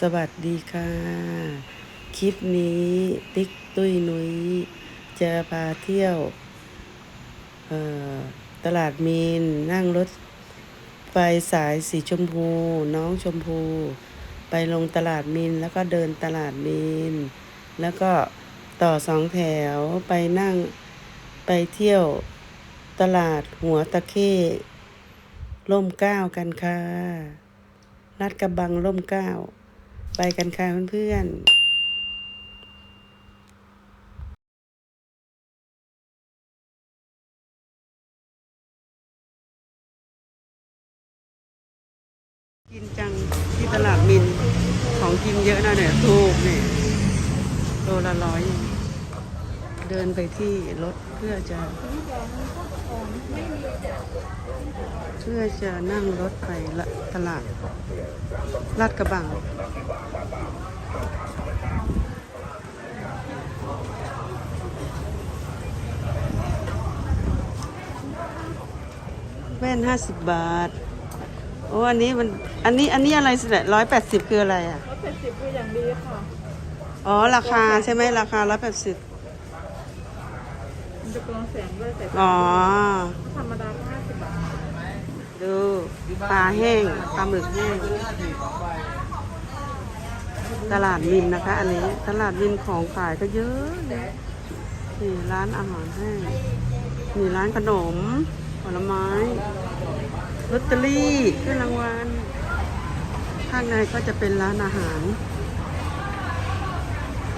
สวัสดีค่ะ คลิปนี้ติ๊กตุ้ยนุ้ยจะพาเที่ยวตลาดมีนนั่งรถไฟสายสีชมพู น้องชมพู ไปลงตลาดมีนแล้วก็เดินตลาดมีนแล้วก็ต่อสองแถวไปนั่งไปเที่ยวตลาดหัวตะเข้ร่มเก้ากันค่ะลาดกระบังร่มเก้า ไปกันค่ะเพื่อนๆกินจังที่ตลาดมินของกินเยอะนะเนี่ยถูกเนี่ยโลละร้อย เดินไปที่รถเพื่อจะ เพื่อจะนั่งรถไปละตลาดลาดกระบัง แว่นห้าสิบบาท โอ้อันนี้มัน อันนี้ อันนี้อะไรสิเนี่ยร้อยแปดสิบคืออะไรอะรถเป็นสิบคืออย่างดีค่ะ อ๋อ ราคาใช่ไหมราคาร้อยแปดสิบมันจะกรอง แสงด้วยแต่อ๋อ ธรรมดาก็ห้าสิบบาทดูปลาแห้งปลาหมึกแห้ง ตลาดมินนะคะ อันนี้ ตลาดมินของขายก็เยอะเลยนี่ร้านอาหารแห้งมีร้านขนม ผลไม้ลอตเตอรี่เครื่องรางวัลข้างในก็จะเป็นร้านอาหาร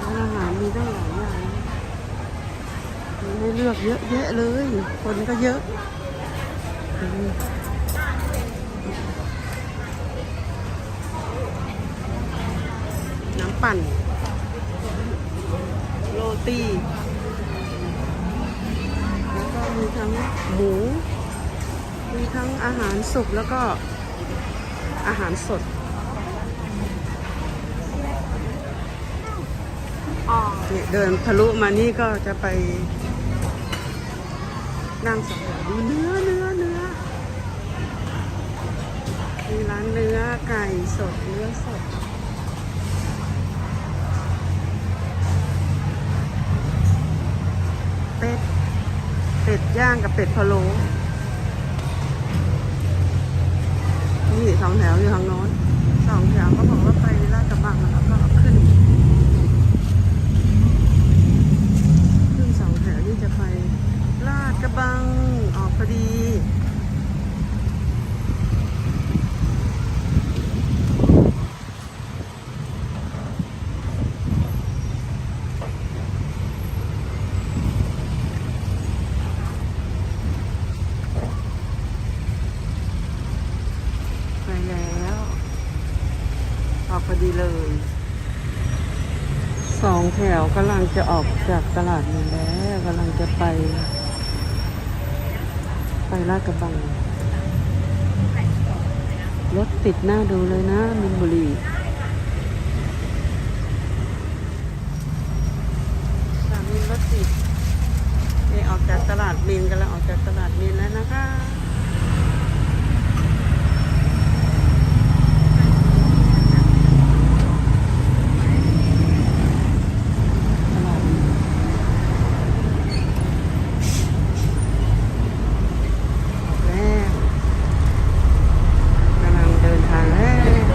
ร้านอาหารมีตั้งหลายอย่างมี ให้เลือกเยอะแยะเลย คนก็เยอะน้ำปั่น โรตี แล้วก็มีทั้งหมู มีทั้งอาหารสุกแล้วก็อาหารสดเนี่ยเดินทะลุมานี่ก็จะไป นั่งสองดูเนื้อเนื้อเนื้อมีร้านเนื้อไก่สดเนื้อสดเป็ดเป็ดย่างกับเป็ดพะโล้นี่สองแถวอยู่ทางโน้นสองแถวก็บอกว่าไปลาดกระบังแล้วก็ขึ้น ขึ้นสองแถวที่จะไป กระบังออกพอดีไปแล้วออกพอดีเลย สองแถวกำลังจะออกจากตลาดนี้แล้วกำลังจะไป ลาดกระบัง รถติดหน้าดูเลยนะมินบุรีสามีรถติดนี่ออกจากตลาดมินกันแล้วออกจากตลาดมินแล้วนะคะ ตลาดมินออกแล้วกำลังเดินทางแล้ว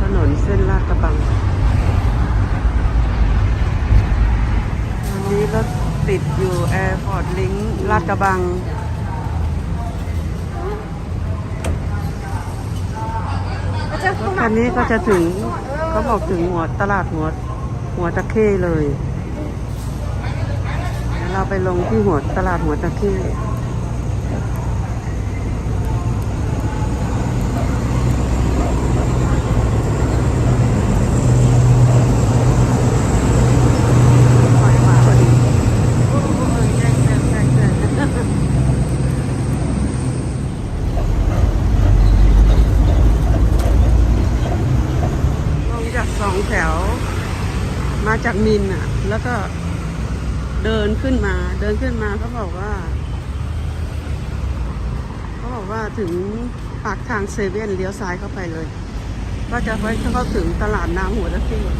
ถนนเส้นลาดกระบัง วันนี้รถติดอยู่แอร์พอร์ตลิง ก์ลาดกระบังคันนี้ก็จะถึงเขาบอกถึงหัวตลาดหัว หัวตะเข้เลยเดี๋ยวเราไปลงที่หัวตลาดหัวตะเข้ มาจากมินอะ แล้วก็เดินขึ้นมา เดินขึ้นมาเขาบอกว่าเขาบอกว่าถึงปากทางเซเว่นเลี้ยวซ้ายเข้าไปเลย ก็จะไปเข้าถึงตลาดน้ำหัวตะเคียน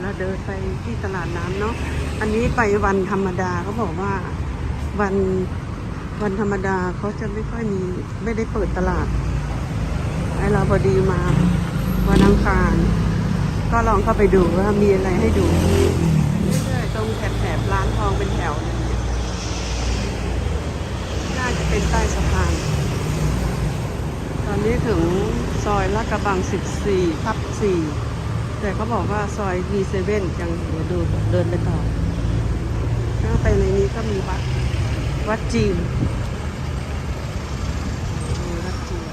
เราเดิน ไปที่ตลาดน้ำเนาะ อันนี้ไปวันธรรมดาเขาบอกว่าวันวันธรรมดาเขาจะไม่ค่อยมีไม่ได้เปิดตลาดไอเราพอดีมาวันอังคาร ก็ลองเข้าไปดูว่ามีอะไรให้ดูเรื่อยๆตรงแถบๆร้านทองเป็นแถวเลยเนี่ยน่าจะเป็นใต้สะพาน ตอนนี้ถึงซอยลาดกระบัง 14ทับ4 แต่เขาบอกว่าซอย V7 ยังเดี๋ยวดูเดินไปต่อถ้าไปในนี้ก็มีวัด วัดจีนมีวัดจีน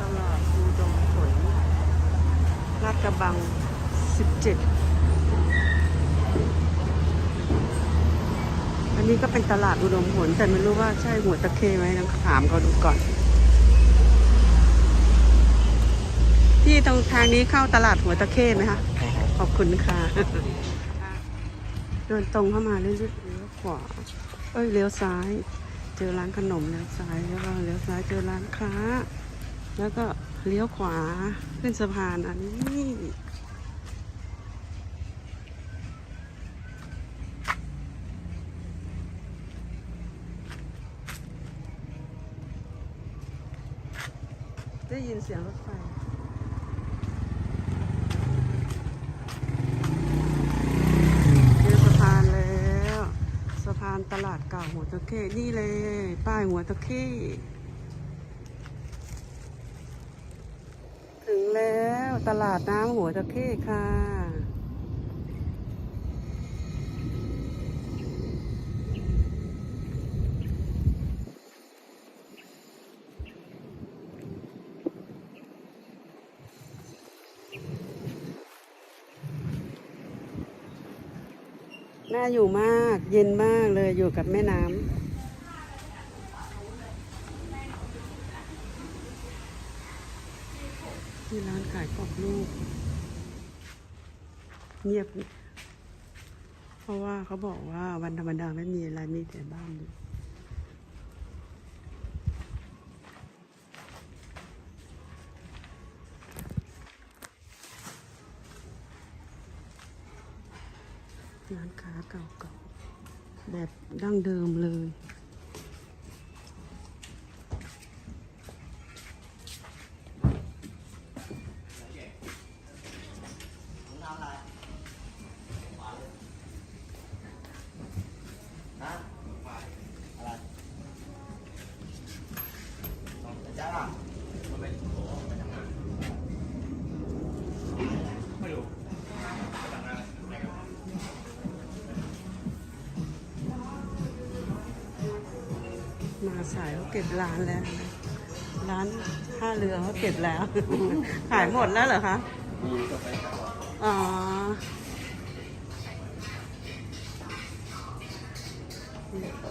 ตลาดภูดงผลลาดกระบัง 17 อันนี้ก็เป็นตลาดอุดมผล แต่ไม่รู้ว่าใช่หัวตะเคไหมต้องถามเขาดูก่อน พี่ตรงทางนี้เข้าตลาดหัวตะเคไหมคะ ขอบคุณค่ะ เดินตรงเข้ามาเรื่อยๆเลี้ยวขวา เอ้ยเลี้ยวซ้าย เจอร้านขนมเลี้ยวซ้ายแล้วก็เลี้ยวซ้ายเจอร้านค้า แล้วก็เลี้ยวขวาขึ้นสะพานอันนี้ ได้ยินเสียงรถไฟเจอสะพานแล้ว สะพานตลาดเก่าหัวตะเข้นี่เลย ป้ายหัวตะเข้ถึงแล้วตลาดน้ำหัวตะเข้ค่ะ น่าอยู่มาก เย็นมากเลยอยู่กับแม่น้ำที่ร้านขายกรอบลูก เงียบ เพราะว่าเขาบอกว่าวันธรรมดาไม่มีอะไรมีแต่บ้านอยู่ ร้านค้าเก่าๆแบบดั้งเดิมเลย สายเขาเก็บร้านแล้วนะร้านท่าเรือเขาเก็บแล้ว ขายหมดแล้วเหรอคะมีกาแฟขาวอ๋อ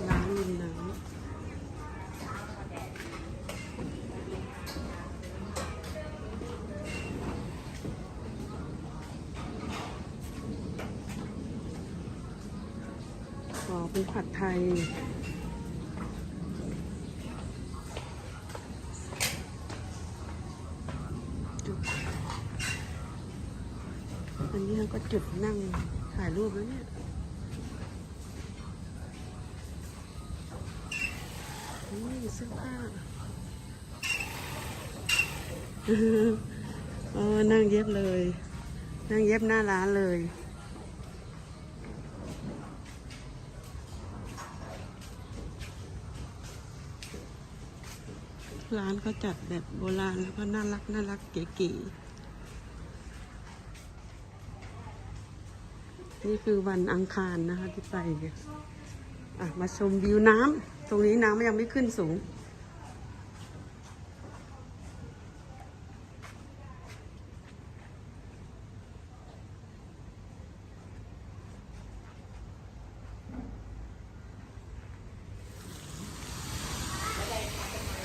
ร้านริมน้ำอ๋อเป็นผัดไทย จุด อันนี้เรา ก็จุดนั่งถ่ายรูปแล้วเนี่ยนี่เสื้อผ้าเออนั่งเย็บเลย นั่งเย็บหน้าร้านเลยร้านเขาจัดแบบโบราณแล้วก็น่ารักน่ารักเก๋ๆ นี่คือวันอังคารนะคะที่ไปอะมาชมวิวน้ำตรงนี้น้ำยังไม่ขึ้นสูง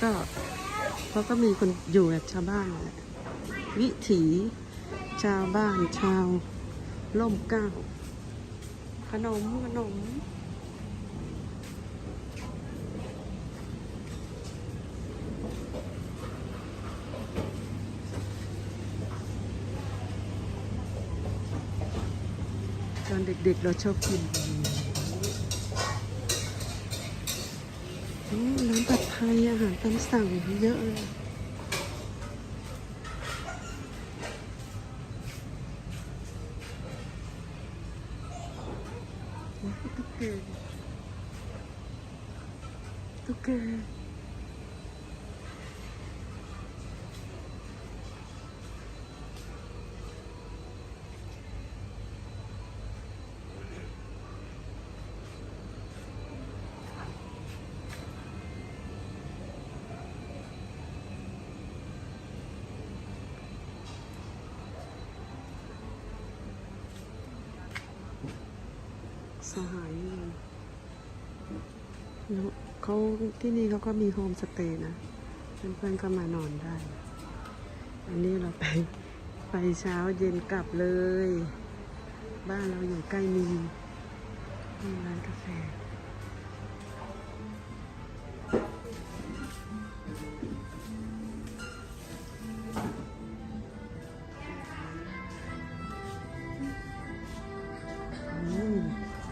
ก็เขาก็มีคนอยู่แบบชาวบ้านแหละวิถีชาวบ้านชาวล่มเก้า ขนมขนมตอนเด็กๆเราชอบกินอืมร้านผัดไทยอาหารตามสั่งเยอะเลย ตุ๊กแกสหายเงินแล้ว เขาที่นี่เขาก็มีโฮมสเตย์นะเพื่อนๆก็มานอนได้ อันนี้เราไปไปเช้าเย็นกลับเลย บ้านเราอยู่ใกล้มีมีร้านกาแฟ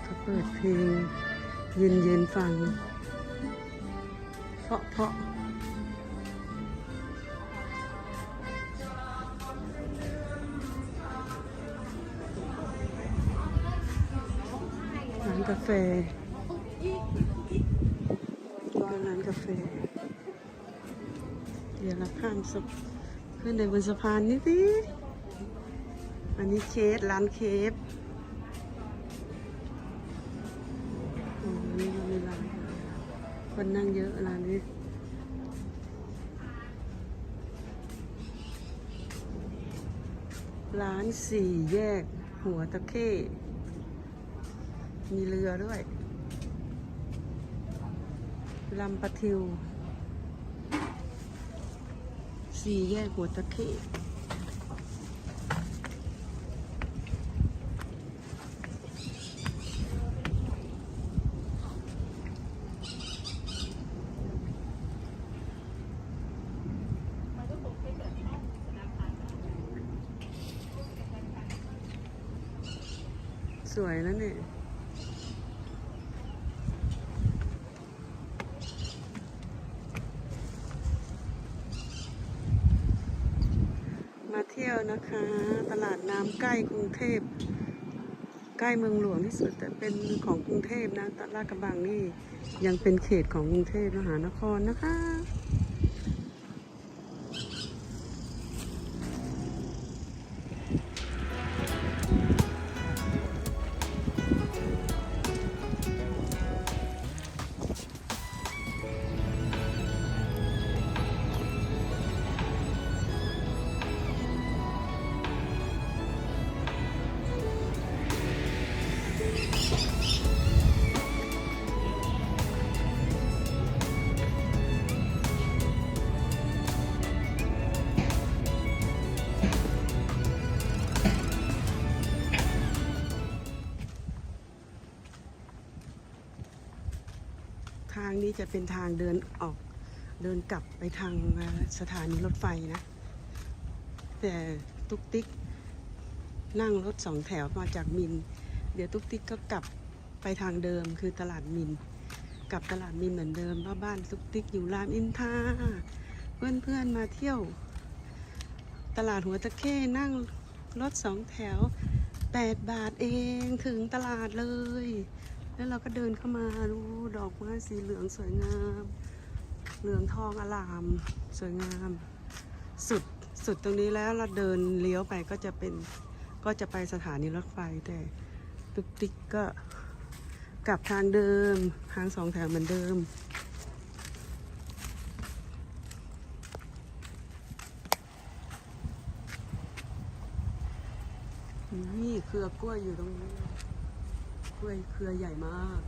เขาเปิดเพลงเย็นเย็นๆฟัง พราะเพราะร้านกาแฟร้านกาแฟ เดี๋ยวเราข้ามสะขึ้นในบนสะพานนี่สิอันนี้เคสร้านเคฟ คนนั่งเยอะร้านนี้ร้านสี่แยก หัวตะเข้มีเรือด้วยลำปะทิว สี่แยกหัวตะเข้สวยนะเนี่ย มาเที่ยวนะคะ ตลาดน้ำ ใกล้กรุงเทพ ใกล้เมืองหลวงที่สุด แต่เป็นของกรุงเทพนะตลาดกระบังนี่ยังเป็นเขตของกรุงเทพมหานครนะคะ นี้จะเป็นทางเดินออกเดินกลับไปทางสถานีรถไฟนะ แต่ตุกติ๊กนั่งรถสองแถวมาจากมิน เดี๋ยวตุกติ๊กก็กลับไปทางเดิมคือตลาดมิน กลับตลาดมินเหมือนเดิมเพราบ้านตุกติ๊กอยู่รามอินทาเพื่อนๆมาเที่ยว ตลาดหัวตะเข้นั่งรถสองแถว 8 บาทเองถึงตลาดเลย แล้วเราก็เดินเข้ามาดูดอกไม้สีเหลืองสวยงาม เหลืองทองอลาม สวยงาม สุดสุดตรงนี้แล้วเราเดินเลี้ยวไปก็จะเป็นก็จะไปสถานีรถไฟแต่ตุกติกก็กลับทางเดิมทางสองแถวเหมือนเดิม นี่เครือกล้วยอยู่ตรงนี้ กล้วยเครือใหญ่มาก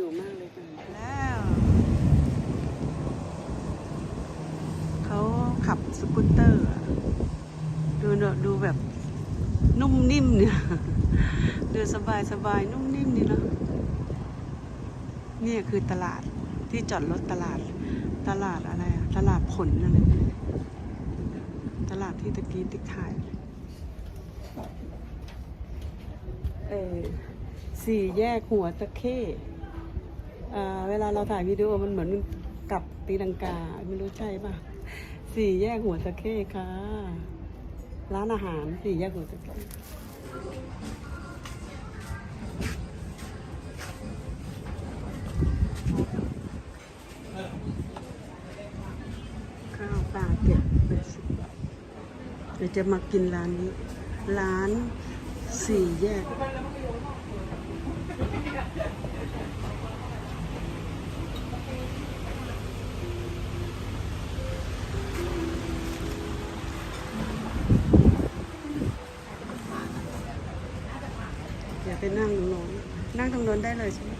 อยู่มากเลยค่ะแล้วเขาขับสกูตเตอร์ ดูเนอะดูแบบนุ่มนิ่มเนี่ยดูสบายสบายนุ่มนิ่มดีเนาะนี่คือตลาดที่จอดรถตลาดตลาดอะไรอะตลาดผลนั่นเลยตลาดที่ตะกี้ติ๊กถ่ายเออสี่แยกหัวตะเข้ เวลาเราถ่ายวิดีโอมันเหมือนกับตีลังกา ไม่รู้ใช่ป่ะ สี่แยกหัวตะเข้ค่ะ ร้านอาหารสี่แยกหัวตะเข้ข้าวปลาเก็บเป็นสิบบาทเดี๋ยวจะมากินร้านนี้ ร้านสี่แยก นั่งตรงโน้นนั่งตรงโน้นได้เลยใช่ไหม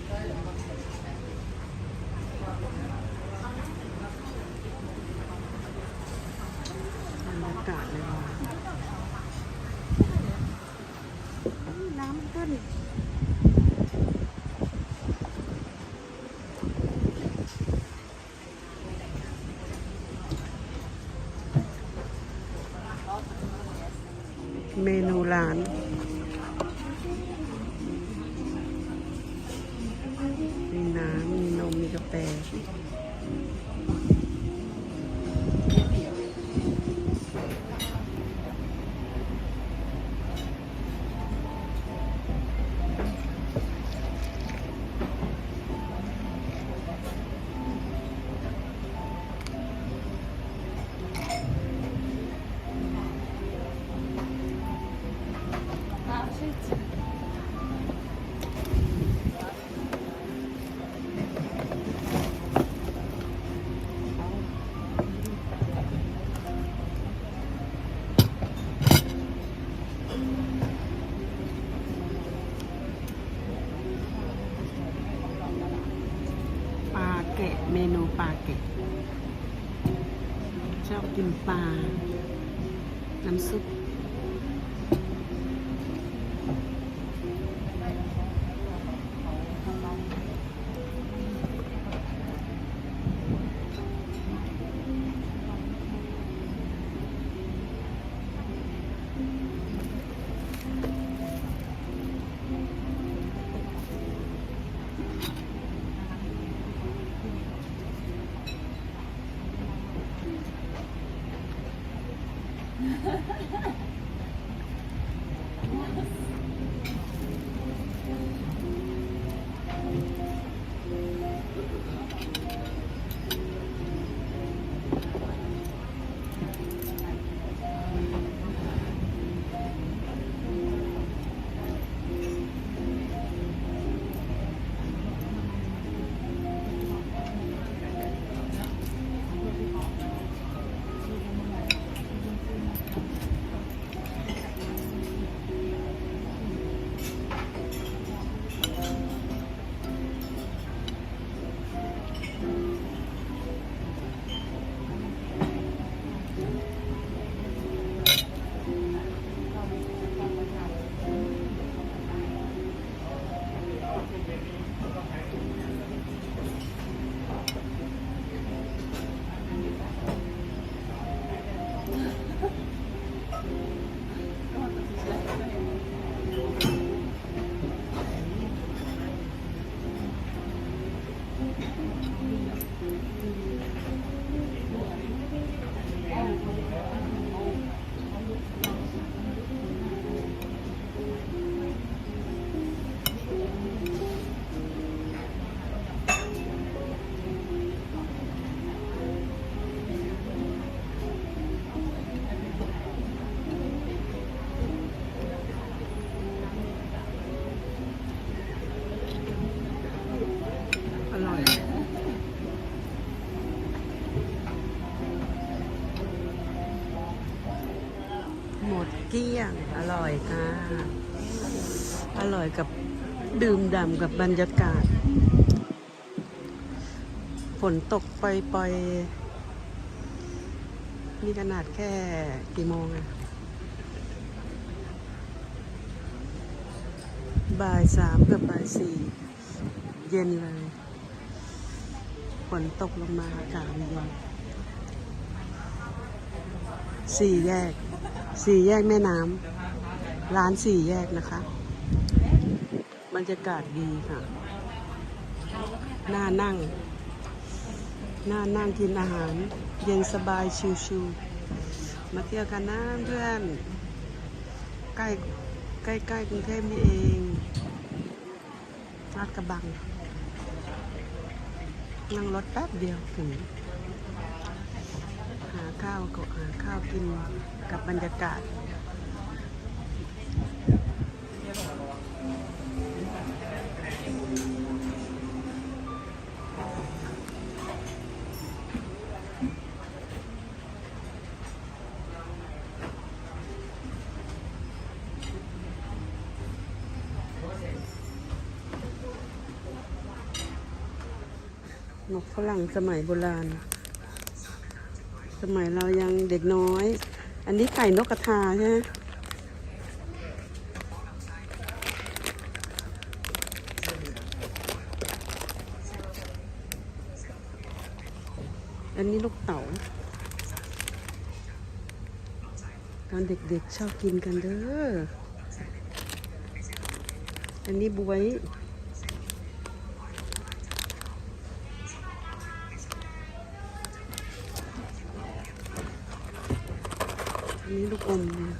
ร่อยค่ะ อร่อยกับดื่มด่ำกับบรรยากาศ ฝนตกปล่อยๆนี่ขนาดแค่กี่โมงอะบ่ายสามกับบ่ายสี่เย็นเลยฝนตกลงมาอากาศเย็นสี่แยก สี่แยกแม่น้ำ ร้านสี่แยกนะคะ บรรยากาศดีค่ะ น่านั่ง น่านั่งกินอาหาร เย็นสบายชิวๆ มาเที่ยวกันนะเพื่อน ใกล้ใกล้ใกล้กรุงเทพนี่เองลาดกระบัง นั่งรถแป๊บเดียวถึง หาข้าวก็หาข้าวกินกับบรรยากาศ รั่งสมัยโบราณ สมัยเรายังเด็กน้อย อันนี้ไก่นกกระทาใช่ไหมอันนี้ลูกเต๋าตอนเด็กๆชอบกินกันเด้อ อันนี้บวย อันนี้ลูกอมเนี่ย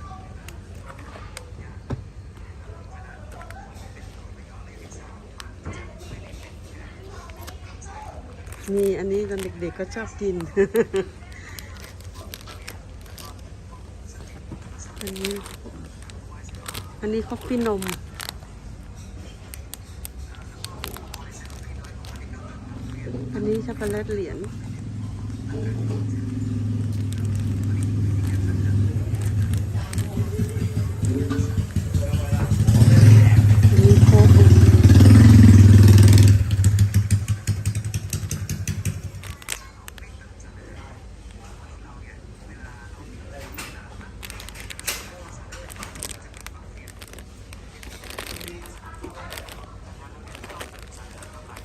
นี่อันนี้ตอนเด็กๆก็ชอบกิน อันนี้ อันนี้คอฟฟี่นม อันนี้ช็อกโกแลตเหรียญ อันนี้โค้ก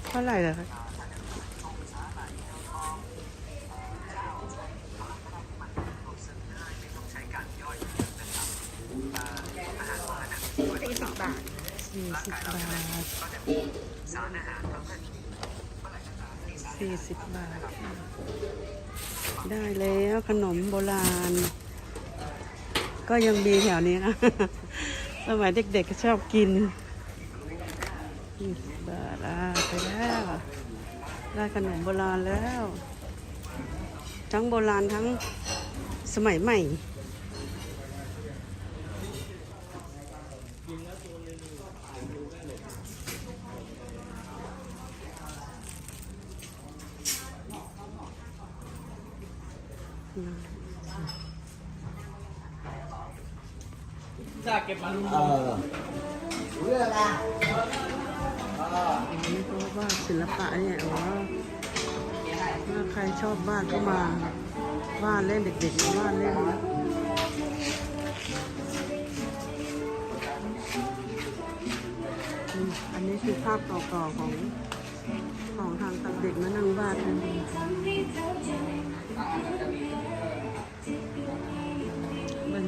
เท่าไหร่ล่ะคะสี่สิบบาทสี่สิบบาทสี่สิบบาท ได้แล้วขนมโบราณ ก็ยังมีแถวนี้นะ สมัยเด็กๆก็ชอบกินบบาทอะไปแล้วได้ขนมโบราณแล้ว ทั้งโบราณทั้งสมัยใหม่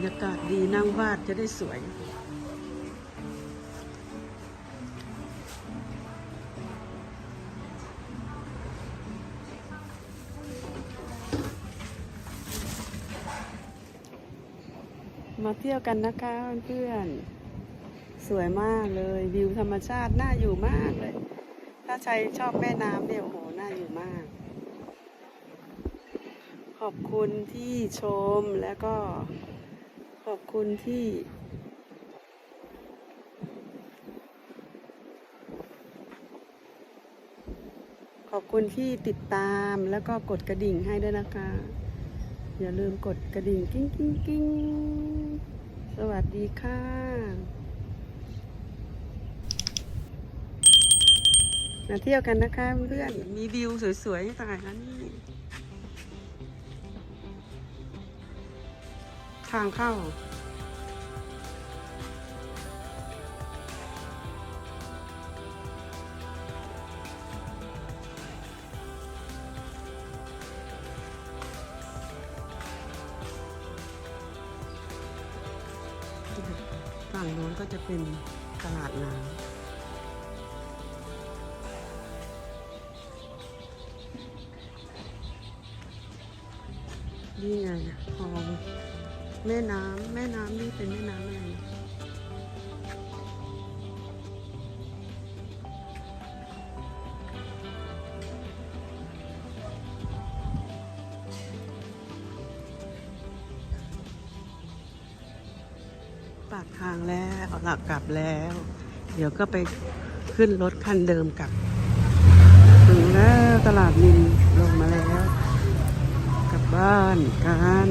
รยากาศดีนั่งวาดจะได้สวย มาเที่ยวกันนะคะเพื่อนๆสวยมากเลยวิวธรรมชาติน่าอยู่มากเลย ถ้าใครชอบแม่น้ำเนี่ยโอ้โหน่าอยู่มากขอบคุณที่ชมแล้วก็ ขอบคุณที่ ขอบคุณที่ติดตามแล้วก็กดกระดิ่งให้ด้วยนะคะ อย่าลืมกดกระดิ่งกิ้งกิ้งกิ้งสวัสดีค่ะมาเที่ยวกันนะคะเพื่อน มีวิวสวยๆให้ถ่ายนะนี่างเข้า ฝั่งโน้นก็จะเป็นตลาดน้ำนี่ไง แม่น้ำแม่น้ำนี่เป็นแม่น้ำอะไรปากทางแล้วหลักกลับแล้ว เดี๋ยวก็ไปขึ้นรถคันเดิมกลับ ถึงแล้วตลาดมินลงมาแล้ว กลับบ้านกัน